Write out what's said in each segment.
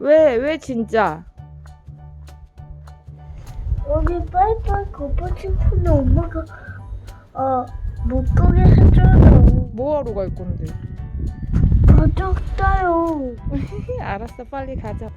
왜, 왜 진짜? 여기 빨빨 걷고 싶은데 엄마가 어 못 가게 해줘요. 뭐하러 갈 건데? 가졌어요. 알았어, 빨리 가자.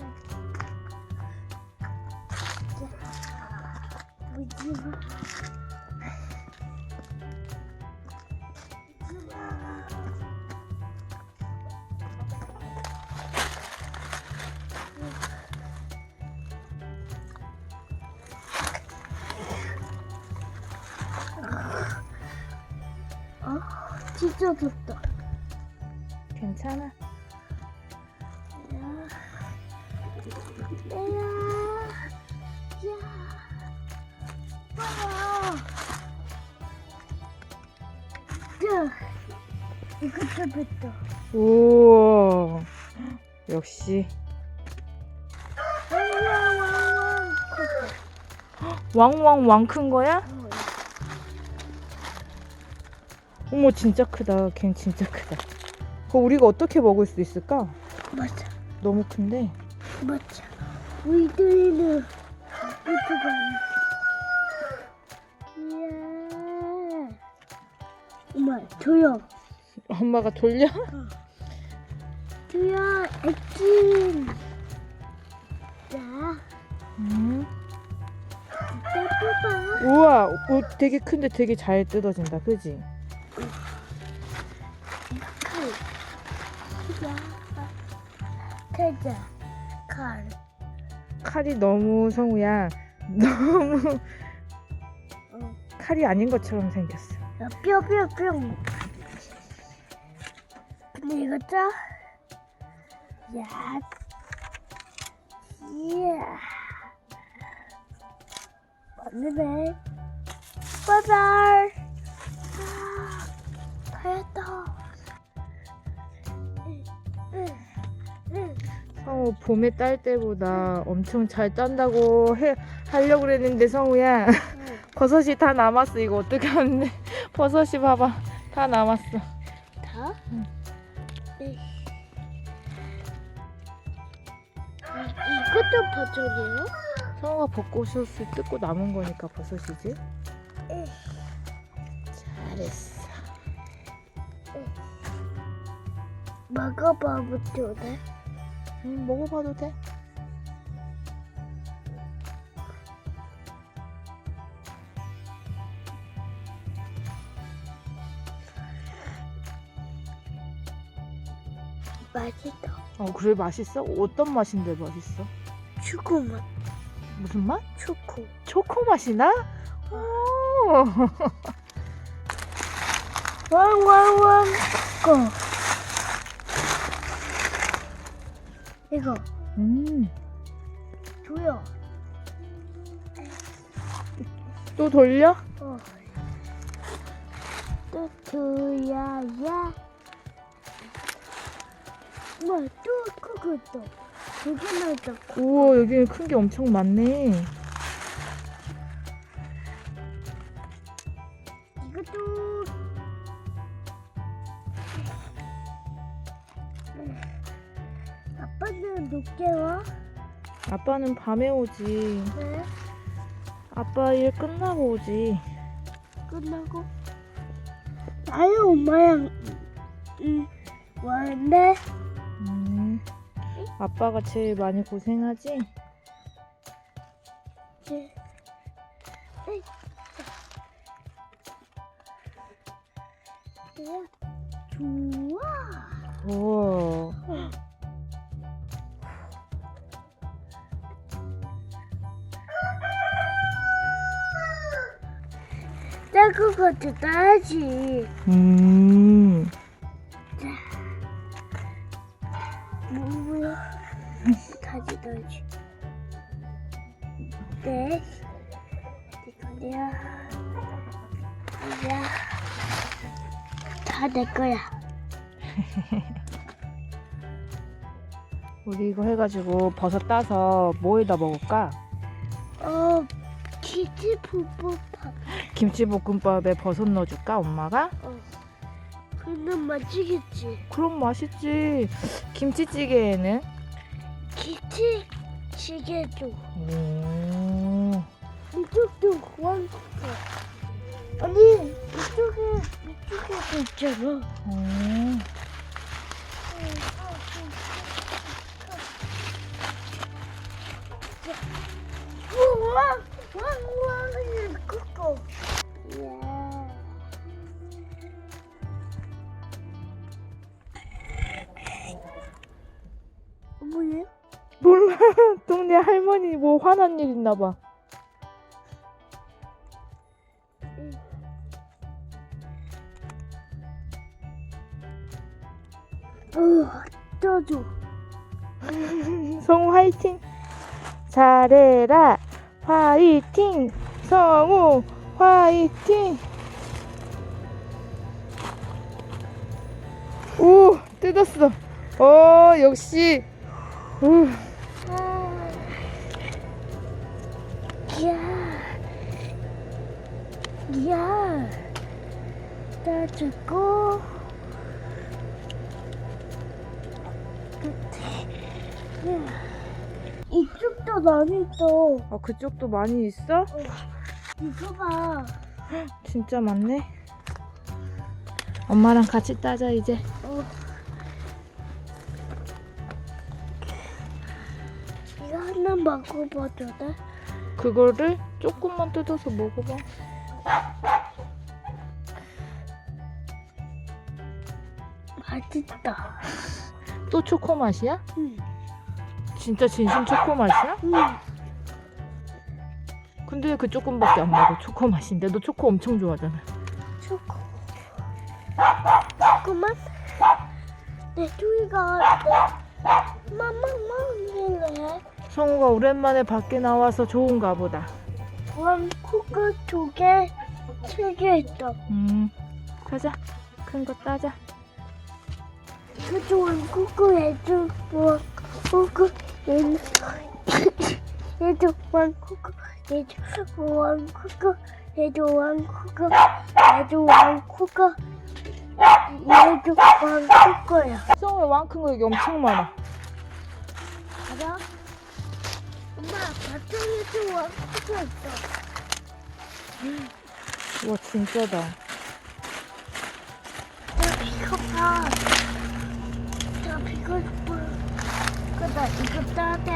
찢어졌다. 괜찮아. 야, 야, 야, 야, 이거 잡았다. 우와. 역시. 왕왕왕 큰 거야? 어머, 진짜 크다. 걘 진짜 크다. 그거 우리가 어떻게 먹을 수 있을까? 맞아, 너무 큰데. 맞아. 우리들은 유튜브 이야. 엄마, 조용. 엄마가 돌려? 조용, 액진. 자, 음. 우와, 오, 되게 큰데 되게 잘 뜯어진다. 그지? 태자, 칼. 칼이 너무 성우야. 너무 어. 칼이 아닌 것처럼 생겼어. 야, 뿅뿅뿅. 근데 이거 짜? 야. 이야. 맞네. 바이바이. 성우 봄에 딸 때보다 엄청 잘 짠다고 해 하려고 그랬는데 성우야 응. 버섯이 다 남았어. 이거 어떻게 하는데 버섯이 봐봐 다 남았어. 다? 응. 네. 이- 이것도 버전이에요? 성우가 벚꽃을 뜯고 남은 거니까 버섯이지. 응. 잘했어. 먹어봐도 돼? 음, 먹어봐도 돼. 맛있다. 어 그래 맛있어? 어떤 맛인데 맛있어? 초코 맛. 무슨 맛? 초코. 초코 맛이 나? 오. 왕왕왕 거. 이거 음. 줘요. 또 돌려? 어. 또 줘야야. 뭐야 또 그것도 두 개나 더 우와 여기는 큰 게 엄청 많네. 늦게 와? 아빠는 밤에 오지. 네 아빠 일 끝나고 오지. 끝나고 나는 엄마랑 음, 왔는데 음. 아빠가 제일 많이 고생하지? 이제 에이. 그래, 좋아 우와. 작은 것도 따야지. 음. 뭐야 다시 넣어야지. 네. 이거야 이야. 다 내 거야. 우리 이거 해가지고 버섯 따서 뭐에다 먹을까? 어 키즈 푸푸팝 김치볶음밥에 버섯 넣어줄까 엄마가? 어 그는 맛있겠지 그럼 맛있지. 김치찌개에는 시계도 오. 이쪽도 왕국어 아니 이쪽에 이쪽에도 있잖아 오. 우와 왕왕 뭐예요? 몰라. 동네 할머니 뭐 화난 일 있나 봐. 어, 떠줘. 성우 화이팅. 잘해라. 화이팅. 성우 화이팅. 오, 뜯었어. 어, 역시. 우. 야, 야, 떠주고. 야, 이쪽도 많이 있어. 아, 그쪽도 많이 있어? 이거 봐. 진짜 많네. 엄마랑 같이 따자 이제. 어. 이거 하나 먹어봐도 돼? 그거를 조금만 뜯어서 먹어봐. 맛있다. 또 초코 맛이야? 응. 진짜 진심 초코 맛이야? 응. 근데 왜그 조금밖에 안 먹어? 초코 맛인데 너 초코 엄청 좋아하잖아. 초코. 그만. 내 주위가 마마마 성우가 오랜만에 밖에 나와서 좋은가 보다. 왕코가 두 개 세 개 있다. 음, 가자. 큰 거 따자. 그저 왕코가 애들 왕코가 얘는 얘도 왕코가 얘도 왕코가 얘도 왕코가 얘도 왕코가 얘도 왕코가야. 성우야 왕큰 거 여기 엄청 많아. 알아? 엄마 밭에도 왕코가 있어. 와 진짜다. 야, 이거 봐. 야, 이거 봐. 그다 이거 따대.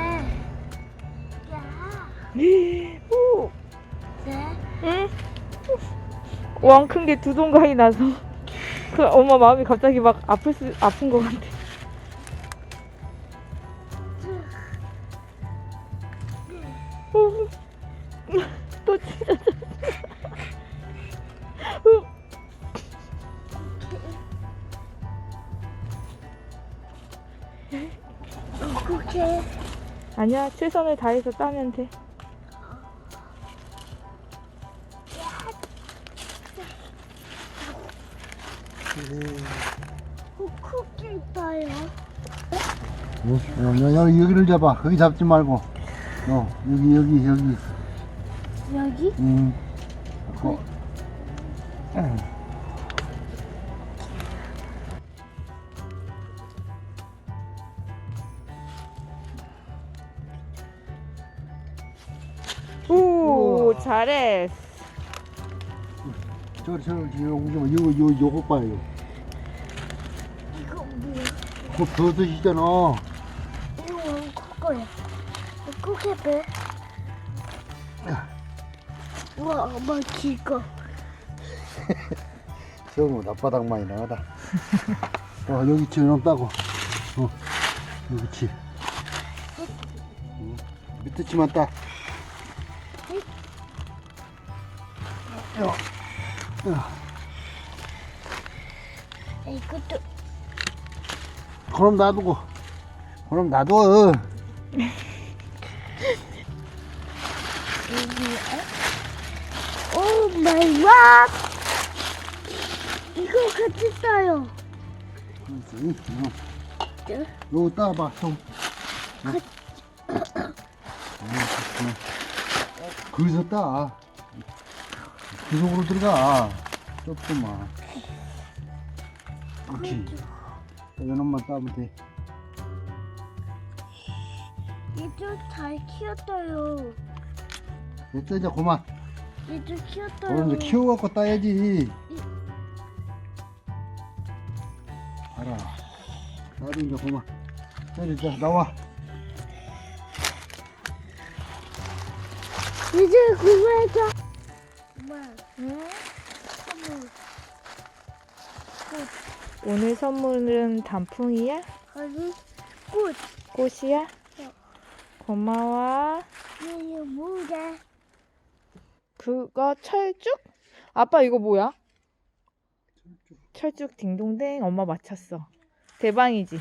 오. 응? 왕 큰 게 두 동강이 나서 그 엄마 마음이 갑자기 막 아플 수 아픈 거 같아. 오, 또 진짜. 어떻게? 아니야 최선을 다해서 따면 돼. 쿠키 있어요. 어, 여, 여, 여기를 잡아. 거기 잡지 말고. 어, 여기, 여기, 여기. 여기? 음. 어. 음. 오. 잘해. 저, 저, 저, 요거, 요거, 요, 요거 봐요. 이거 뭐야? 그 버섯이잖아. 이거 왕코거야. 쿠키 배. 우와, 엄마 기거. 저거 낮바닥 많이 나가다. 어, 여기 치 넘다고. 어, 여기 치. 응. 밑에 치만 따. 야, 야, 이것도 그럼 놔두고. 그럼 놔둬. 오 마이 갓! 이거 같이 써요. 그렇지. 어. 네. 요거 따봐, 형. 어. 어, 좋구나. 거기서 따. 그 속으로 들어가. 조금만. 그렇지. 이놈만 따면 돼. 얘도 잘 키웠어요. 됐어 이제 그만 얘도 키웠어요. 오늘 이제 키워갖고 따야지 알아 나도 이제 그만 빨리 이제 나와 이제 그거해줘. 엄마, 응? 선물. 오늘 선물은 단풍이야? 아니, 꽃. 꽃이야? 고마워. 이거 뭐야? 그거 철쭉? 아빠 이거 뭐야? 철쭉 딩동댕 엄마 맞췄어. 대방이지?